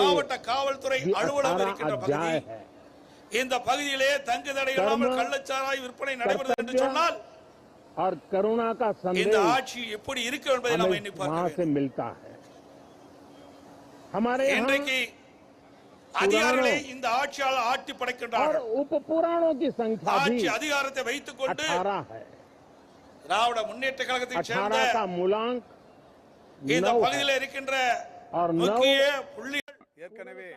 மாவட்ட காவல்துறை அலுவலகம் இருக்கின்ற பகுதி. இந்த பகுதியிலே தங்கு தடை இல்லாமல் கள்ளச்சாராய் விற்பனை நடைபெறுது என்று சொன்னால் கருணா கா இந்த ஆட்சி எப்படி இருக்கு என்பதை நாம் எண்ணி பார்க்க இன்றைக்கு அதிகாரிகளை இந்த ஆட்சியாளர் ஆட்டி படைக்கின்றார்கள். உப புராணோ கி சங்க்யா ஆட்சி அதிகாரத்தை வைத்துக் கொண்டு திராவிட முன்னேற்ற கழகத்தை சேர்ந்த இந்த பகுதியில் இருக்கின்ற முக்கிய புள்ளி ஏற்கனவே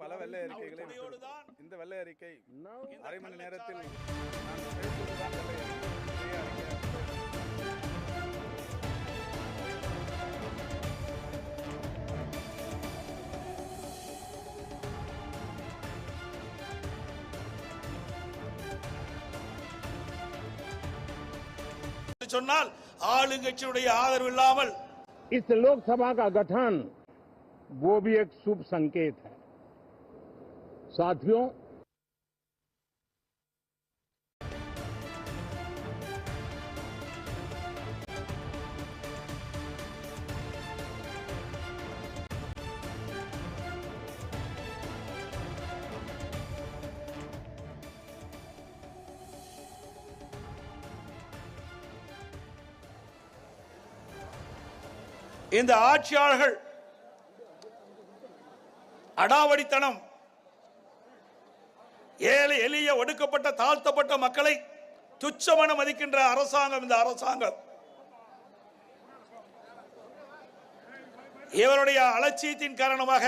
பல வெள்ளை அறிக்கைகளை துணையோடுதான் இந்த வெள்ளை அறிக்கை नौ அரை மணி நேரத்தில் நான் பேசுவதுதான் வெள்ளை அறிக்கை. பெரிய அறிக்கை. சொன்னால் ஆளுங்கட்சியுடைய ஆதரவு இல்லாமல் इस लोकसभा का गठन वो भी एक शुभ संकेत है साथियों இந்த ஆட்சியாளர்கள் அடாவடித்தனம். ஏழை எளிய ஒடுக்கப்பட்ட தாழ்த்தப்பட்ட மக்களை துச்சமன மதிக்கின்ற அரசாங்கம் இந்த அரசாங்கம். இவருடைய அலட்சியத்தின் காரணமாக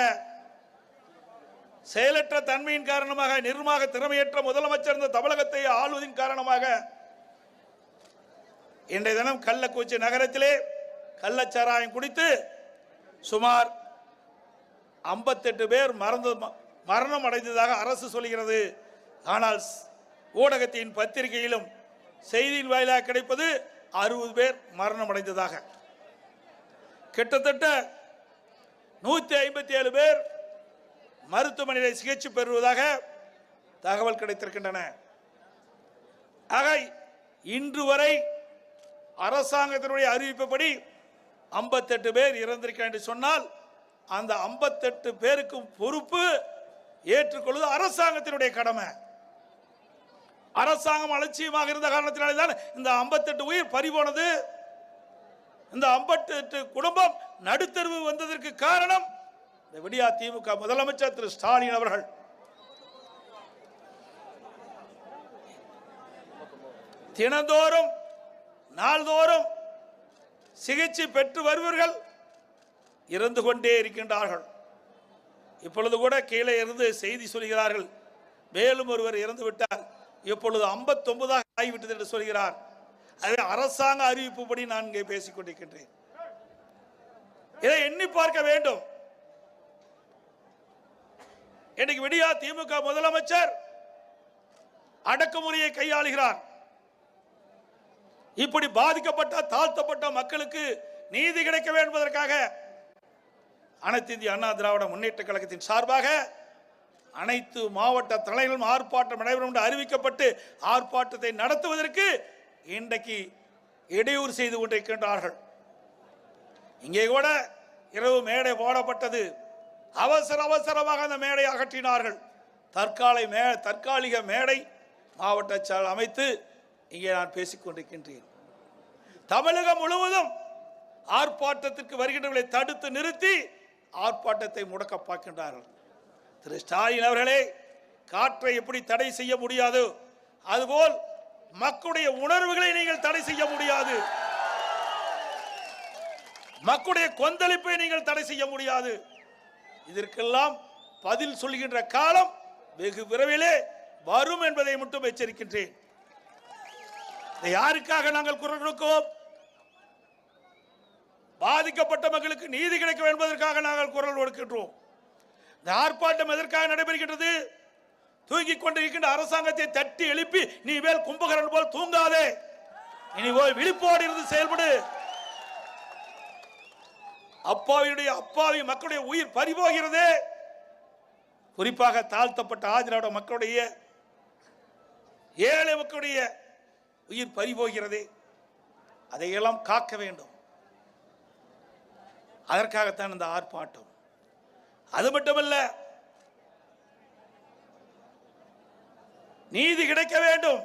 செயலற்ற தன்மையின் காரணமாக நிர்வாக திறமையற்ற முதலமைச்சர் இந்த தமிழகத்தை ஆளுவதின் காரணமாக இன்றைய தினம் கள்ளக்குச்சி நகரத்திலே கள்ளச்சாராயம் குடித்து சுமார் 58 பேர் மறந்து மரணம் அடைந்ததாக அரசு சொல்கிறது. ஆனால் ஊடகத்தின் பத்திரிகையிலும் செய்தியின் வாயிலாக கிடைப்பது அறுபது பேர் மரணம் அடைந்ததாக. கிட்டத்தட்ட நூற்றி ஐம்பத்தி ஏழு பேர் மருத்துவமனையில் சிகிச்சை பெறுவதாக தகவல் கிடைத்திருக்கின்றன. ஆக இன்று வரை அரசாங்கத்தினுடைய அறிவிப்புப்படி 58 பேர் இறந்திருக்க என்று சொன்னால் அந்த 58 பேருக்கும் பொறுப்பு ஏற்றுக்கொள்வது அரசாங்கத்தினுடைய கடமை. அரசாங்கம் அலட்சியமாக இருந்த காரணத்தினாலே தான் இந்த 58 உயிர் பறிபோனது இந்த 58 குடும்பம் நடுத்தருவு வந்ததற்கு காரணம் இந்த விடியா திமுக முதலமைச்சர் திரு ஸ்டாலின் அவர்கள். தினந்தோறும் நாள்தோறும் சிகிச்சை பெற்று வருவர்கள் இறந்து கொண்டே இருக்கின்றார்கள். இப்பொழுது கூட கீழே இருந்து செய்தி சொல்கிறார்கள். மேலும் ஒருவர் இறந்து விட்டார். இப்பொழுது 59 ஆகிவிட்டது என்று சொல்கிறார். அது அரசாங்க அறிவிப்புப்படி நான் இங்கே பேசிக் கொண்டிருக்கின்றேன். இதை எண்ணி பார்க்க வேண்டும். இன்னைக்கு விடியா திமுக முதலமைச்சர் அடக்குமுறையை கையாளுகிறார். இப்படி பாதிக்கப்பட்ட தாழ்த்தப்பட்ட மக்களுக்கு நீதி கிடைக்க வேண்டும் என்பதற்காக அனைத்து இந்திய அண்ணா திராவிட முன்னேற்ற கழகத்தின் சார்பாக அனைத்து மாவட்ட தலைவர்களும் ஆர்ப்பாட்டம் நடைபெறும் என்று அறிவிக்கப்பட்டு ஆர்ப்பாட்டத்தை நடத்துவதற்கு இன்றைக்கு இடையூறு செய்து கொண்டிருக்கின்றார்கள். இங்கே கூட இரவு மேடை போடப்பட்டது. அவசர அவசரமாக அந்த மேடை அகற்றினார்கள். தற்காலை மே தற்காலிக மேடை மாவட்ட செயல் அமைத்து இங்கே நான் பேசிக்கொண்டிருக்கின்றேன் தமிழகம் முழுவதும் ஆர்ப்பாட்டத்திற்கு வருகின்றவர்களை தடுத்து நிறுத்தி ஆர்ப்பாட்டத்தை முடக்க பார்க்கின்றார்கள் திரு ஸ்டாலின் அவர்களே காற்றை எப்படி தடை செய்ய முடியாது? அதுபோல் மக்களுடைய உணர்வுகளை நீங்கள் தடை செய்ய முடியாது. மக்களுடைய கொந்தளிப்பை நீங்கள் தடை செய்ய முடியாது. இதற்கெல்லாம் பதில் சொல்கின்ற காலம் வெகு விரைவிலே வரும் என்பதை மட்டும் எச்சரிக்கின்றேன். இதை யாருக்காக நாங்கள் குரல் கொடுக்கிறோம்? பாதிக்கப்பட்ட மக்களுக்கு நீதி கிடைக்க என்பதற்காக நாங்கள் குரல் கொடுக்கின்றோம். இந்த ஆர்ப்பாட்டம் எதற்காக நடைபெறுகின்றது? தூங்கிக் கொண்டிருக்கின்ற அரசாங்கத்தை தட்டி எழுப்பி நீ மேல் கும்பகரன் போல் தூங்காதே. இனி போய் விழிப்போடு இருந்து செயல்படு. அப்பாவியுடைய அப்பாவி மக்களுடைய உயிர் பறிபோகிறது. குறிப்பாக தாழ்த்தப்பட்ட ஆதிராவிட மக்களுடைய ஏழை மக்களுடைய உயிர் பறிபோகிறது. அதையெல்லாம் காக்க வேண்டும். அதற்காகத்தான் இந்த ஆர்ப்பாட்டம். அது மட்டுமல்ல நீதி கிடைக்க வேண்டும்.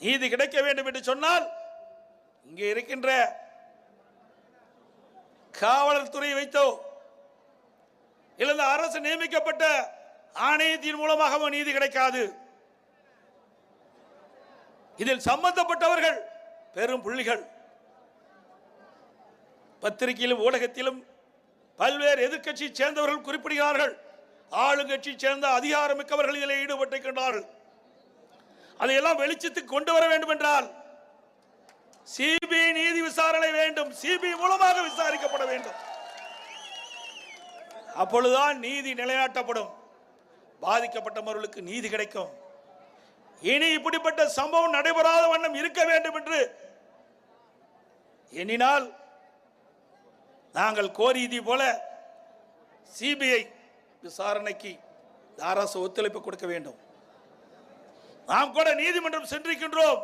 நீதி கிடைக்க வேண்டும் என்று சொன்னால் இங்கே இருக்கின்ற காவலர் துறை வைத்தோ இல்லை அரசு நியமிக்கப்பட்ட ஆணையத்தின் மூலமாகவும் நீதி கிடைக்காது. இதில் சம்பந்தப்பட்டவர்கள் பெரும் புள்ளிகள். பத்திரிகையிலும் ஊடகத்திலும் பல்வேறு எதிர்க்கட்சி சேர்ந்தவர்கள் குறிப்பிடுகிறார்கள். ஆளுங்கட்சி சேர்ந்த அதிகாரமிக்கவர்கள் இதில் ஈடுபட்டிருக்கின்றார்கள். அதையெல்லாம் வெளிச்சத்துக்கு கொண்டு வர வேண்டும் என்றால் சிபிஐ நீதி விசாரணை வேண்டும். சிபிஐ மூலமாக விசாரிக்கப்பட வேண்டும். அப்பொழுதுதான் நீதி நிலைநாட்டப்படும். பாதிக்கப்பட்டவர்களுக்கு நீதி கிடைக்கும். இனி இப்படிப்பட்ட சம்பவம் நடைபெறாத வண்ணம் இருக்க வேண்டும் என்று எண்ணினால் நாங்கள் கோரியதை போல சிபிஐ விசாரணைக்கு அரசு ஒத்துழைப்பு கொடுக்க வேண்டும். நாம் கூட நீதிமன்றம் சென்றிருக்கின்றோம்.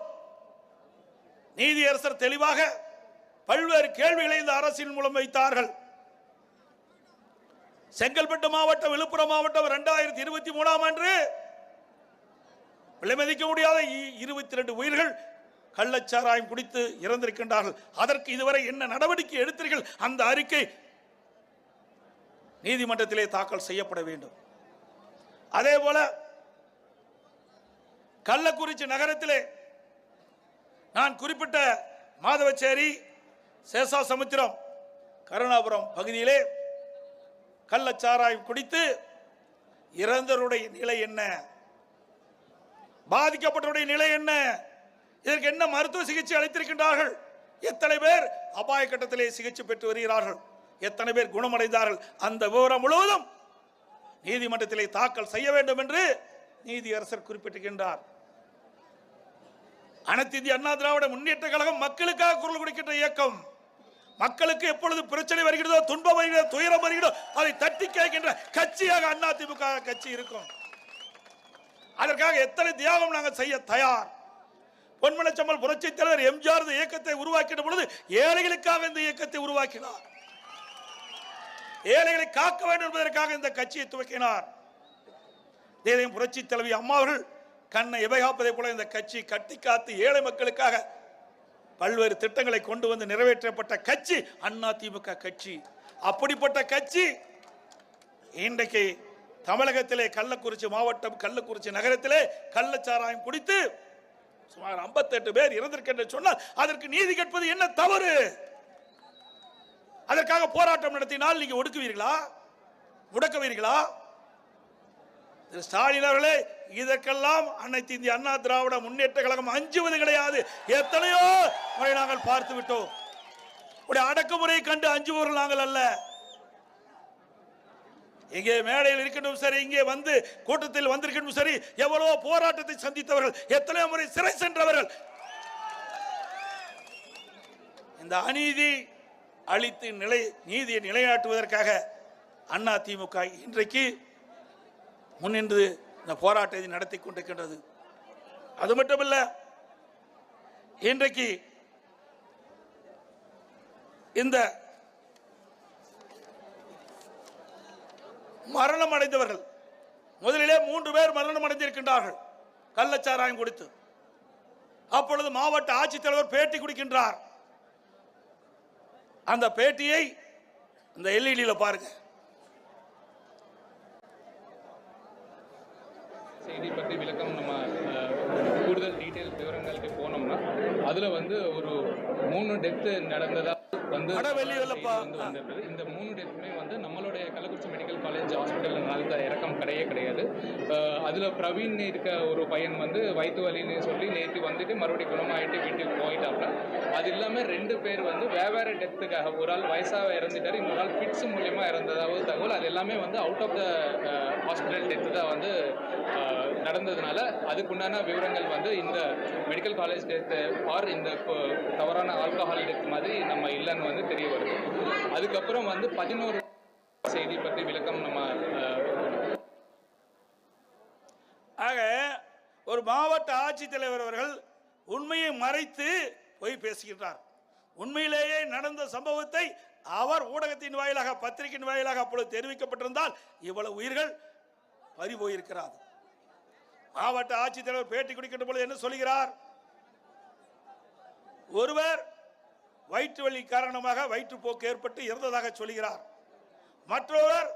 நீதியரசர் தெளிவாக பல்வேறு கேள்விகளை இந்த அரசின் மூலம் வைத்தார்கள். செங்கல்பட்டு மாவட்டம் விழுப்புரம் மாவட்டம் இரண்டாயிரத்தி இருபத்தி மூணாம் ஆண்டு விலைமதிக்க முடியாத இருபத்தி ரெண்டு உயிர்கள் கள்ளச்சாராயம் குடித்து இறந்திருக்கின்றார்கள். அதற்கு இதுவரை என்ன நடவடிக்கை எடுத்தீர்கள்? அந்த அறிக்கை நீதிமன்றத்திலே தாக்கல் செய்யப்பட வேண்டும். அதே போல கள்ளக்குறிச்சி நகரத்திலே நான் குறிப்பிட்ட மாதவச்சேரி சேஷாசமுத்திரம் கருணாபுரம் பகுதியிலே கள்ளச்சாராயம் குடித்து இறந்தவருடைய நிலை என்ன? பாதிக்கப்பட்டவருடைய நிலை என்ன? இதற்கு என்ன மருத்துவ சிகிச்சை அளித்திருக்கின்றார்கள்? எத்தனை பேர் அபாய கட்டத்திலே சிகிச்சை பெற்று வருகிறார்கள்? எத்தனை பேர் குணமடைந்தார்கள்? அந்த விவரம் முழுவதும் நீதிமன்றத்திலே தாக்கல் செய்ய வேண்டும் என்று நீதியரசர் குறிப்பிட்டிருக்கின்றார். அனைத்து இந்திய அண்ணா திராவிட முன்னேற்ற கழகம் மக்களுக்காக குரல் கொடுக்கின்ற இயக்கம். மக்களுக்கு எப்பொழுது பிரச்சனை வருகிறதோ துன்பம் வருகிறதோ துயரம் வருகிறதோ அதை தட்டி கேட்கின்ற கட்சியாக அண்ணா திமுக கட்சி இருக்கும். அதற்காக எத்தனை தியாகம் நாங்கள் செய்ய தயார்? பொன்மனச்சம்மல் புரட்சி தலைவர் எம்ஜிஆர் இயக்கத்தை உருவாக்கின பொழுது ஏழைகளுக்காக இந்த இயக்கத்தை உருவாக்கினார். ஏழைகளை காக்க வேண்டும் என்பதற்காக இந்த கட்சியை துவக்கினார். தேதையும் புரட்சி தலைவி அம்மாவர்கள் கண்ணை எபைகாப்பதை போல இந்த கட்சி கட்டி காத்து ஏழை மக்களுக்காக பல்வேறு திட்டங்களை கொண்டு வந்து நிறைவேற்றப்பட்ட கட்சி அண்ணா திமுக கட்சி. அப்படிப்பட்ட கட்சி இன்றைக்கு தமிழகத்திலே கள்ளக்குறிச்சி மாவட்டம் கள்ளக்குறிச்சி நகரத்திலே கள்ளச்சாராயம் குடித்து சுமார் 58 பேர் இறந்திருக்கின்ற சொன்னால் அதற்கு நீதி கேட்பது என்ன தவறு? அதற்காக போராட்டம் நடத்தினால் நீங்க ஒடுக்குவீர்களா? முடக்குவீர்களா திரு ஸ்டாலின் அவர்களே இதற்கெல்லாம் அனைத்து இந்திய அண்ணா திராவிட முன்னேற்ற கழகம் அஞ்சுவது கிடையாது. எத்தனையோ முறை நாங்கள் பார்த்து விட்டோம் உடைய அடக்குமுறையை கண்டு அஞ்சுபவர்கள் நாங்கள் அல்ல. இங்கே மேடையில் இருக்கட்டும் சரி இங்கே வந்து கூட்டத்தில் வந்திருக்கட்டும் சரி எவ்வளவோ போராட்டத்தை சந்தித்தவர்கள் எத்தனையோ முறை சிறை சென்றவர்கள். இந்த அநீதி அளித்து நிலை நீதியை நிலைநாட்டுவதற்காக அண்ணா திமுக இன்றைக்கு முன்னின்று இந்த போராட்டத்தை நடத்தி கொண்டிருக்கின்றது. அது மட்டுமல்ல இன்றைக்கு இந்த மரணம் அடைந்தவர்கள் முதலிலே மூன்று பேர் மரணம் அடைந்திருக்கின்றார்கள் கள்ளச்சாராயம் கொடுத்து. அப்பொழுது மாவட்ட ஆட்சித்தலைவர் பேட்டி கொடுக்கின்றார். அந்த பேட்டியை இந்த எல்இடியில பாருங்க. செய்தி பற்றி விளக்கம் நம்ம கூடுதல் டீட்டெயில் விவரங்களுக்கு போனோம்னா அதில் வந்து ஒரு மூணு டெத்து நடந்ததா வந்து அட வெளியே இல்லப்பா. செய்தி வந்து வந்திருக்குது இந்த மூணு டெத்துமே வந்து நம்மளுடைய கள்ளக்குறிச்சி மெடிக்கல் காலேஜ் ஹாஸ்பிட்டலில் நடந்த இறக்கம் கிடையவே கிடையாது. அதில் பிரவீன் இருக்க ஒரு பையன் வந்து வயிற்று வலின்னு சொல்லி நேற்று வந்துட்டு மறுபடியும் குணமாயிட்டு வீட்டுக்கு போயிட்டாப்ல. அது இல்லாமல் ரெண்டு பேர் வந்து வெவ்வேறு டெத்துக்காக ஒரு ஆள் வயசாக இறந்துட்டார் இன்னொரு ஆள் ஃபிட்ஸ் மூலியமாக இறந்ததாவது தகவல். அது எல்லாமே வந்து out of the hospital death தான் வந்து நடந்ததுனால அதுக்குண்டான விவரங்கள் வந்து இந்த மெடிக்கல் காலேஜ் டெத்து ஆர் இந்த தவறான ஆல்கஹால் டெத் மாதிரி நம்ம இல்லைன்னு வந்து தெரிய வருது. அதுக்கப்புறம் வந்து பதினோரு செய்தி பற்றி விளக்கம் நம்ம ஆக ஒரு மாவட்ட ஆட்சித்தலைவர் அவர்கள் உண்மையை மறைத்து போய் பேசுகின்றார். உண்மையிலேயே நடந்த சம்பவத்தை அவர் ஊடகத்தின் வாயிலாக பத்திரிகையின் வாயிலாக அப்பொழுது தெரிவிக்கப்பட்டிருந்தால் இவ்வளவு உயிர்கள் பறி போயிருக்கிறார். மாவட்ட ஆட்சித்தலைவர் பேட்டி குடிக்கின்ற பொழுது என்ன சொல்கிறார்? ஒருவர் வயிற்று வலி காரணமாக வயிற்றுப்போக்கு ஏற்பட்டு இறந்ததாக சொல்கிறார். மற்றொருவர்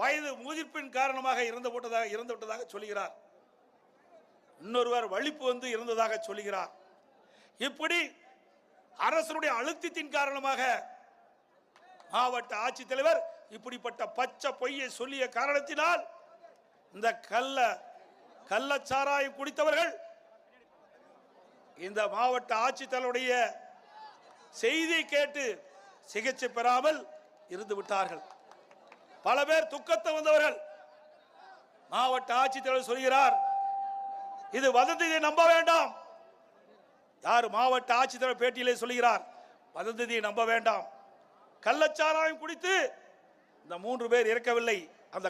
வயது முதிர்ப்பின் காரணமாக இறந்து போட்டதாக இறந்து விட்டதாக சொல்கிறார். இன்னொருவர் வலிப்பு வந்து இருந்ததாக சொல்கிறார். இப்படி அரசனுடைய அழுத்தத்தின் காரணமாக மாவட்ட ஆட்சித்தலைவர் இப்படிப்பட்ட பச்சை பொய்யை சொல்லிய காரணத்தினால் இந்த கள்ள கள்ளச்சாராயம் குடித்தவர்கள் இந்த மாவட்ட ஆட்சித்தலைவருடைய செய்தி கேட்டு சிகிச்சை பெறாமல் இருந்து விட்டார்கள். பல பேர் துக்கத்தை வந்தவர்கள் மாவட்ட ஆட்சித்தலைவர் சொல்கிறார் இது வதந்தியை நம்ப வேண்டாம். யார் மாவட்ட ஆட்சித்தலைவர் பேட்டியிலே சொல்கிறார் வதந்தியை நம்ப வேண்டாம். கள்ளச்சாராயம் குடித்து இந்த மூன்று பேர் இறக்கவில்லை. அந்த